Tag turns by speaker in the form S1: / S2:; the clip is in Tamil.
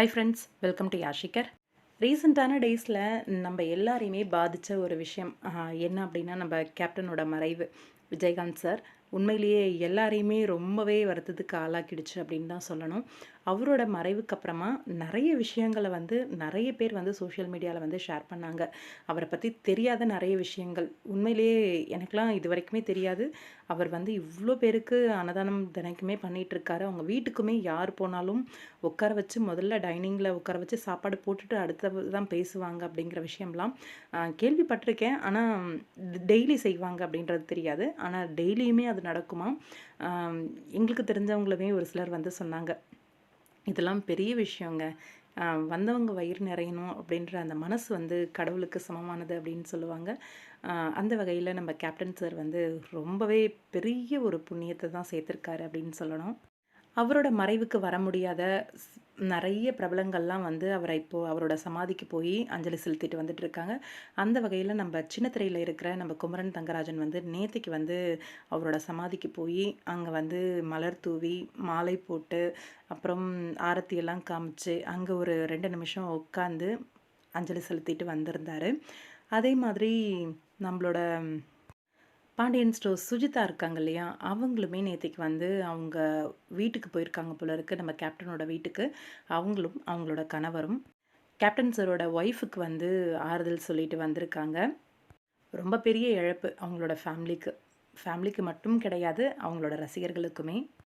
S1: ஹை ஃப்ரெண்ட்ஸ் வெல்கம் டு யாஷிகர் ரீசெண்டான டேஸில் நம்ம எல்லாரையுமே பாதித்த ஒரு விஷயம் என்ன அப்படின்னா நம்ம கேப்டனோட மறைவு விஜயகாந்த் சார் உண்மையிலேயே எல்லாரையுமே ரொம்பவே வருத்தத்துக்கு ஆளாக்கிடுச்சு அப்படின்னு தான் சொல்லணும். அவரோட மறைவுக்கு அப்புறமா நிறைய விஷயங்களை வந்து நிறைய பேர் வந்து சோஷியல் மீடியாவில் வந்து ஷேர் பண்ணாங்க. அவரை பற்றி தெரியாத நிறைய விஷயங்கள். உண்மையிலேயே எனக்கெலாம் இது வரைக்குமே தெரியாது. அவர் வந்து இவ்வளோ பேருக்கு அன்னதானம் தினைக்குமே பண்ணிகிட்ருக்காரு அவங்க வீட்டுக்குமே யார் போனாலும் உட்கார வச்சு முதல்ல டைனிங்கில் உட்கார வச்சு சாப்பாடு போட்டுட்டு அடுத்தது தான் பேசுவாங்க அப்படிங்கிற விஷயம்லாம் கேள்விப்பட்டிருக்கேன். ஆனால் டெய்லி செய்வாங்க அப்படின்றது தெரியாது. ஆனால் டெய்லியுமே அது நடக்குமா? எங்களுக்கு தெரிஞ்சவங்களுமே ஒரு சிலர் வந்து சொன்னாங்க. இதெல்லாம் பெரிய விஷயங்க. வந்தவங்க வயிறு நிறையணும் அப்படின்ற அந்த மனசு வந்து கடவுளுக்கு சமமானது அப்படின்னு சொல்லுவாங்க. அந்த வகையில் நம்ம கேப்டன் சார் வந்து ரொம்பவே பெரிய ஒரு புண்ணியத்தை தான் சேர்த்துருக்காரு அப்படின்னு சொல்லணும். அவரோட மறைவுக்கு வர முடியாத ஸ்- நிறைய பிரபலங்கள்லாம் வந்து அவரை இப்போது அவரோட சமாதிக்கு போய் அஞ்சலி செலுத்திட்டு வந்துட்டு இருக்காங்க. அந்த வகையில் நம்ம சின்னத்திரையில் இருக்கிற நம்ம குமரன் தங்கராஜன் வந்து நேத்திக்கு வந்து அவரோட சமாதிக்கு போய் அங்கே வந்து மலர் தூவி மாலை போட்டு அப்புறம் ஆரத்தி எல்லாம் காமிச்சு அங்கே ஒரு ரெண்டு நிமிஷம் உட்காந்து அஞ்சலி செலுத்திட்டு வந்திருந்தாரு. அதே மாதிரி நம்மளோட பாண்டியன் ஸ்டோர் சுஜிதா இருக்காங்க இல்லையா? அவங்களுமே நேற்றுக்கு வந்து அவங்க வீட்டுக்கு போயிருக்காங்க போல இருக்கு. நம்ம கேப்டனோட வீட்டுக்கு. அவங்களும் அவங்களோட கணவரும். கேப்டன் சாரோட ஒய்ஃபுக்கு வந்து ஆறுதல் சொல்லிட்டு வந்திருக்காங்க. ரொம்ப பெரிய இழப்பு அவங்களோட ஃபேமிலிக்கு ஃபேமிலிக்கு மட்டும் கிடையாது அவங்களோட ரசிகர்களுக்குமே.